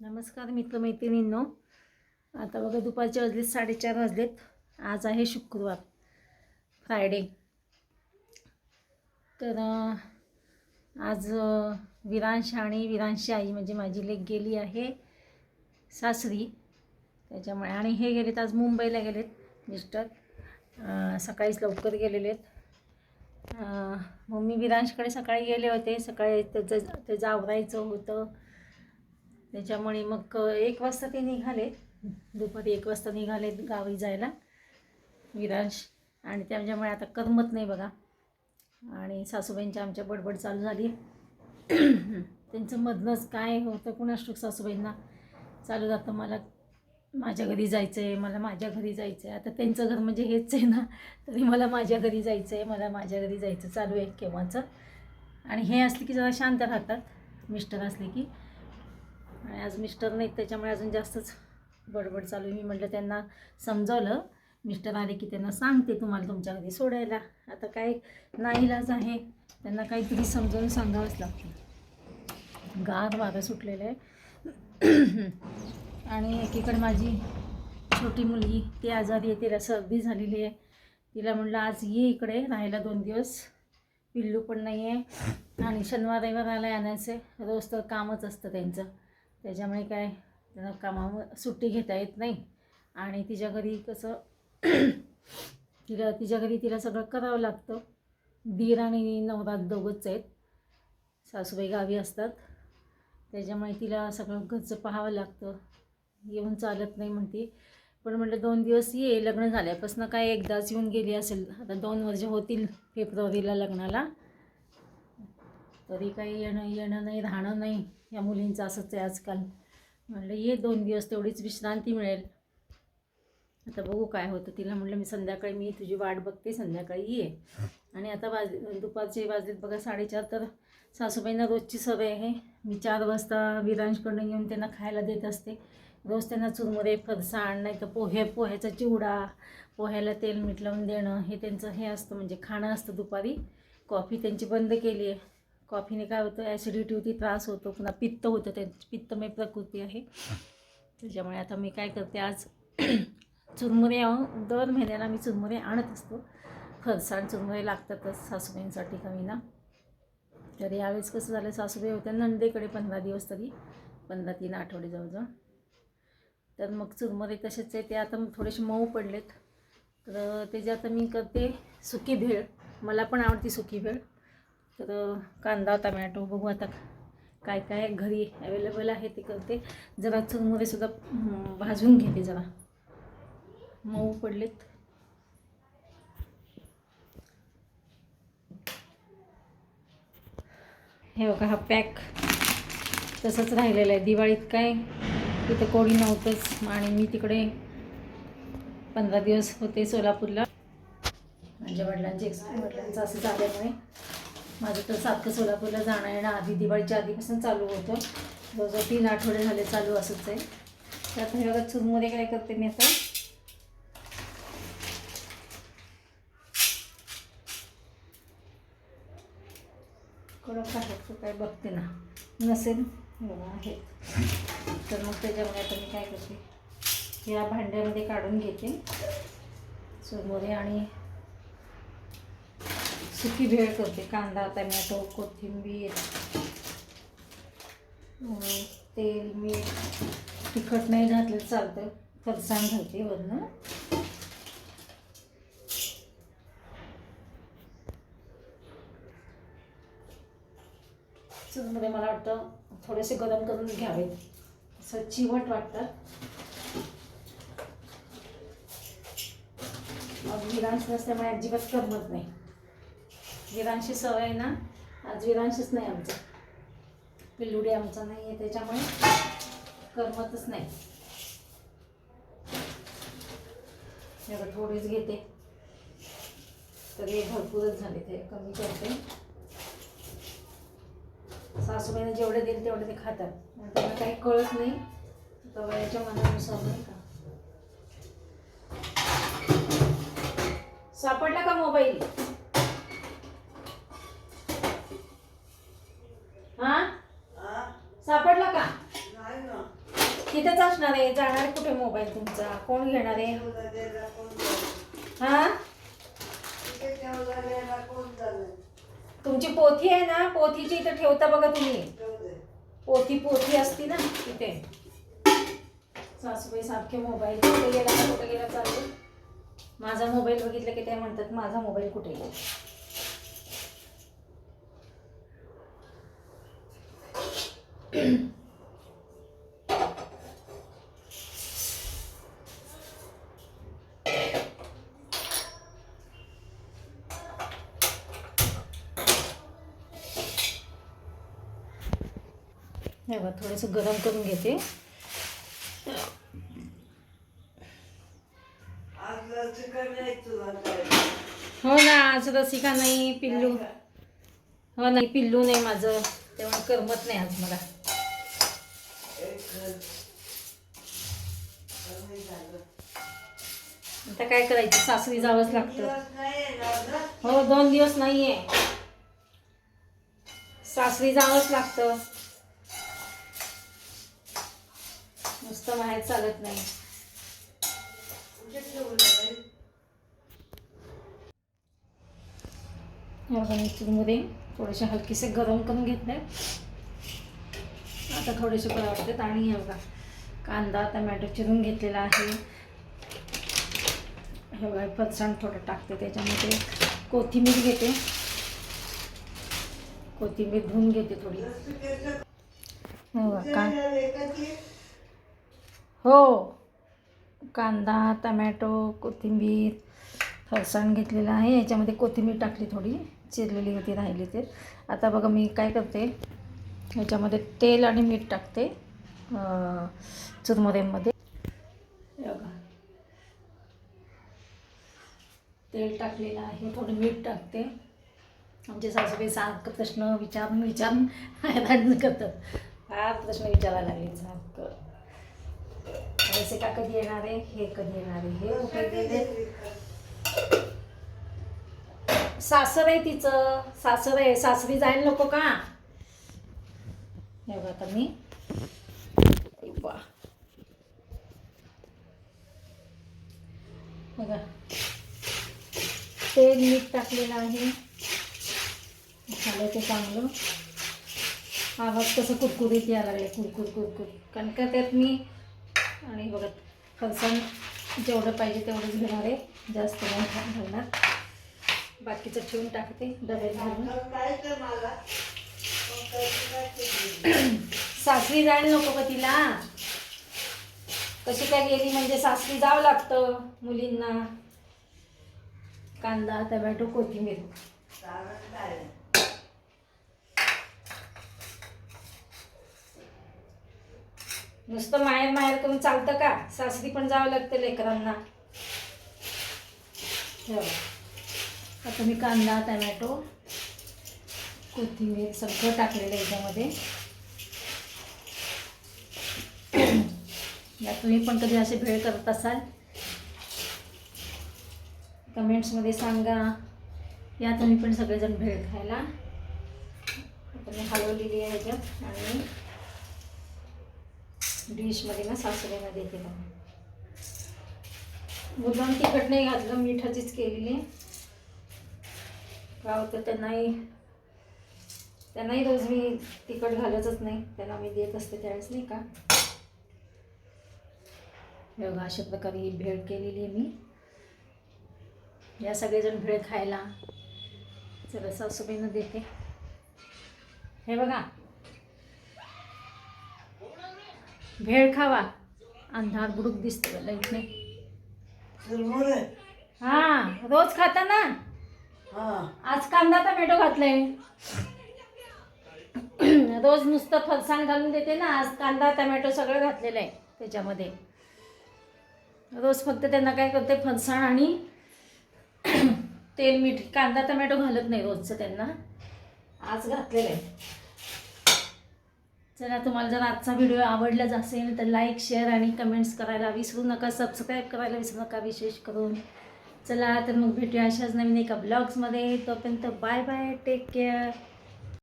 नमस्कार मित्रमैत्रिणींनो. आता बघा दुपारचे वाजलेत साडेचार वाजलेत. आज आहे शुक्रवार फ्रायडे. तर आज विरांश आणि विरांशी आई म्हणजे माझी लेक गेली आहे सासरी. त्याच्यामुळे आणि हे गेलेत आज मुंबईला गेलेत मिस्टर. सकाळीच लवकर गेलेले आहेत मम्मी विरांशकडे सकाळी गेले होते. सकाळी त्याचं त्याचं आवरायचं होतं. त्याच्यामुळे मग एक वाजता ते निघाले. दुपारी एक वाजता निघाले गावी जायला विरांश. आणि त्याच्यामुळे आता करमत नाही बघा. आणि सासूबाईंच्या आमच्या बडबड चालू झाली. त्यांचं मधनंच काय होतं कुणाष्टुक सासूबाईंना चालू जातं. मला माझ्या घरी जायचं आहे मला माझ्या घरी जायचं आहे आता त्यांचं घर म्हणजे हेच आहे ना. तरी मला माझ्या घरी जायचं आहे मला माझ्या घरी जायचं चालू आहे केव्हाचं. आणि हे असले की जरा शांत राहतात. मिस्टर असले की. आणि आज मिस्टर नाहीत त्याच्यामुळे अजून जास्तच बडबड चालू आहे. मी म्हटलं त्यांना समजावलं. मिस्टर आले की त्यांना सांगते तुम्हाला तुमच्या घरी सोडायला. आता काय नाईलाज आहे. त्यांना काहीतरी समजावून सांगावंच लागतं. गार वारं सुटलेलं आहे. आणि एकीकडे माझी छोटी मुलगी ती आजारी आहे तिला सर्दी झालेली आहे. तिला म्हटलं आज ये इकडे राहायला दोन दिवस. पिल्लू पण नाही आहे आणि शनिवार रविवार आला आणायचे. रोज तर कामच असतं त्यांचं. त्याच्यामुळे काय त्यांना कामावर सुट्टी घेता येत नाही. आणि तिच्या घरी कसं तिला तिच्या घरी तिला सगळं करावं लागतं. दीर आणि नवरा दोघंच आहेत. सासूबाई गावी असतात. त्याच्यामुळे तिला सगळं घरचं पाहावं लागतं. येऊन चालत नाही म्हणते. पण म्हटलं दोन दिवस ये लग्न झाल्यापासून काय एकदाच येऊन गेली असेल. आता दोन वर्ष होतील फेब्रुवारीला लग्नाला. तरी काही येणं येणं नाही राहणं नाही या मुलींचं असंच आहे आजकाल. म्हटलं ये दोन दिवस तेवढीच विश्रांती मिळेल. आता बघू काय होतं. तिला म्हटलं मी संध्याकाळी मी तुझी वाट बघते संध्याकाळी ये. आणि आता वाज दुपारचे वाजलेत बघा साडेचार तर सासूबाईंना रोजची सवय आहे. मी चार वाजता विरांशकडून येऊन त्यांना खायला देत असते. रोज त्यांना चुरमुरे फरसाण नाही तर पोहे पोह्याचा चिवडा पोह्याला तेल मीठ लावून देणं हे त्यांचं हे असतं. म्हणजे खाणं असतं दुपारी. कॉफी त्यांची बंद केली आहे. कॉफीने काय होतं ॲसिडिटी होती त्रास होतो पुन्हा पित्त होतं ते पित्तमय प्रकृती आहे. त्याच्यामुळे आता मी काय करते आज चुरमुरे दर महिन्याला मी चुरमुरे आणत असतो. फरसाण चुरमुरे लागतातच सासूबाईंसाठी कमी ना. तर यावेळेस कसं झालं सासूबाई होत्या नंदेकडे पंधरा दिवस तरी पंधरा तीन आठवडे जवळजवळ. तर मग चुरमुरे तसेच आहे ते आता थोडेसे मऊ पडलेत. तर त्याचे आता मी करते सुकी भेळ. मला पण आवडते सुकी भेळ. तर कांदा टमॅटो बघू आता काय काय घरी अवेलेबल आहे ते करते. जरा चुरमुरे सुद्धा भाजून घेते जरा. मऊ पडलेत. हे बघा हा पॅक तसंच राहिलेलं आहे. दिवाळीत काय तिथं कोणी नव्हतंच. आणि मी तिकडे पंधरा दिवस होते सोलापूरला. माझ्या वडिलांचे वडिलांचं असं झाल्यामुळे माझं तर सारखं सोलापूरला जाणं येणं आधी दिवाळीच्या आधीपासून चालू होतं. जवळजवळ तीन आठवडे झाले चालू असंच आहे. तर आता हे बघा चूरमध्ये काय करते मी आता? कडक आहे काय बघते ना. नसेल बघा आहे. तर मग त्याच्यामुळे आता मी काय करते? या भांड्यामध्ये काढून घेते. चुरमुरे आणि सुकी भेळ करते कांदा टमॅटो कोथिंबीर तेल मीठ. तिखट नाही घातलं चालतं फरसाण घालते वरनं चूजमध्ये मला वाटतं थोडेसे गरम करून घ्यावे असं चिवट वाटतात मग विरांश नसल्यामुळे अजिबात करमत नाही. विरांशी सवय आहे ना आज विरांशच नाही आमचं. पिल्लुडी आमचा नाही आहे त्याच्यामुळे करमतच नाही. एवढं थोडेच घेते. तरी भरपूरच झाले ते कमी करते. सासूबाईने जेवढे दिले तेवढे ते खातात. त्यांना काही कळत नाही वयाच्या मनानुसार नाही का? सापडला का मोबाईल? हा तिथेच असणार आहे. जाणार कुठे मोबाईल तुमचा? कोण घेणार आहे? हा? तुमची पोथी आहे ना? पोथीची इथं ठेवता बघा तुम्ही. पोथी पोथी असती ना तिथे सासूबाई सारखे मोबाईल कुठे गेला कुठे गेला चालू? माझा मोबाईल बघितलं की ते म्हणतात माझा मोबाईल कुठे गेला? हे बघा थोडंसं गरम करून घेते. हो ना आज रसिका नाही पिल्लू. हो नाही पिल्लू नाही माझं. तेव्हा करमत नाही आज मला. आता काय करायचं? सासरी जावंच लागतं. हो दोन दिवस नाहीये. सासरी जावंच लागतं. नुसतं बाहेर चालत नाही. या बघा मिक्सरमध्ये थोडेसे हलकेसे गरम करून घेतले. आता थोडेसे बरं वाटतात आणि हे बघा. कांदा टमॅटो चिरून घेतलेला आहे. हे बघा फरसाण थोडं टाकते त्याच्यामध्ये. कोथिंबीर घेते. कोथिंबीर धुवून घेते थोडी. हे बघा का हो. कांदा टमॅटो कोथिंबीर फरसाण घेतलेलं आहे. याच्यामध्ये कोथिंबीर टाकली थोडी. चिरलेली होती राहिली ते. आता बघा मी काय करते याच्यामध्ये तेल आणि मीठ टाकते चुरमुरेमध्ये चुरमुऱ्यांमध्ये. बघा. तेल टाकलेलं आहे. थोडं मीठ टाकते. आमचे सासूबाई सारखं प्रश्न विचारून विचारून करतात. हा प्रश्न विचारायला लागले सारखं. पैसे का कधी येणार आहे? हे कधी येणार आहे? हे कुठे गेले सासर आहे तिचं. सासर आहे. सासरी जायला नको का? हे बघा आता मी. बघा. तेल मीठ टाकलेलं आहे. झालं ते चांगलं. आवाज कसं कुरकुरीत यायला लागले कुरकुर कुरकुर. कारण का त्यात मी आणि बघा फरसाण जेवढं पाहिजे तेवढंच घेणार आहे. जास्त नाही घालणार. बाकीचं ठेवून टाकते डब्यात घालून. सासरी जायला नको का तिला. कशी काय गेली म्हणजे सासरी जावं लागतं मुलींना. कांदा टमॅटो कोथिंबीर. नुसतं माहेर माहेर करून चालतं का? सासरी पण जावं लागतं लेकरांना. आता मी कांदा टमॅटो कोथिंबीर सगळं टाकलेलं आहे याच्यामध्ये. या तुम्ही पण कधी असे भेळ करत असाल कमेंट्समध्ये सांगा. या तुम्ही पण सगळेजण भेळ खायला. आता मी हलवलेली आहे ह्याच्यात आणि डिशमध्ये ना सासूबाईला देते का मुद्दाम तिखट नाही घातलं मिठाचीच केलेली. का होतं त्यांनाही त्यांनाही रोज मी तिखट घालतच नाही. त्यांना मी देत असते त्यावेळेस नाही का? हे बघा अशा प्रकारे ही भेळ केलेली आहे मी. या सगळेजण भेळ खायला. चला सासूबाईनं देते. हे बघा भेळ खावा. अंधार बुडूक दिसतं लाइट नाही हा रोज खाता ना? आज कांदा टमॅटो घातलाय. रोज नुसतं फरसाण घालून देते ना आज कांदा टमॅटो सगळं घातलेलं आहे त्याच्यामध्ये. रोज फक्त त्यांना काय करते फरसाण आणि तेल मीठ कांदा टमॅटो घालत नाही रोजचं त्यांना. आज घातलेलं आहे चला तुम्हाला जर आजचा व्हिडिओ आवडलाच असेल तर लाईक शेअर आणि कमेंट्स करायला विसरू नका. सबस्क्राईब करायला विसरू नका विशेष करून. चला तर मग भेटूया अशाच नवीन एका ब्लॉग्समध्ये तोपर्यंत बाय बाय टेक केअर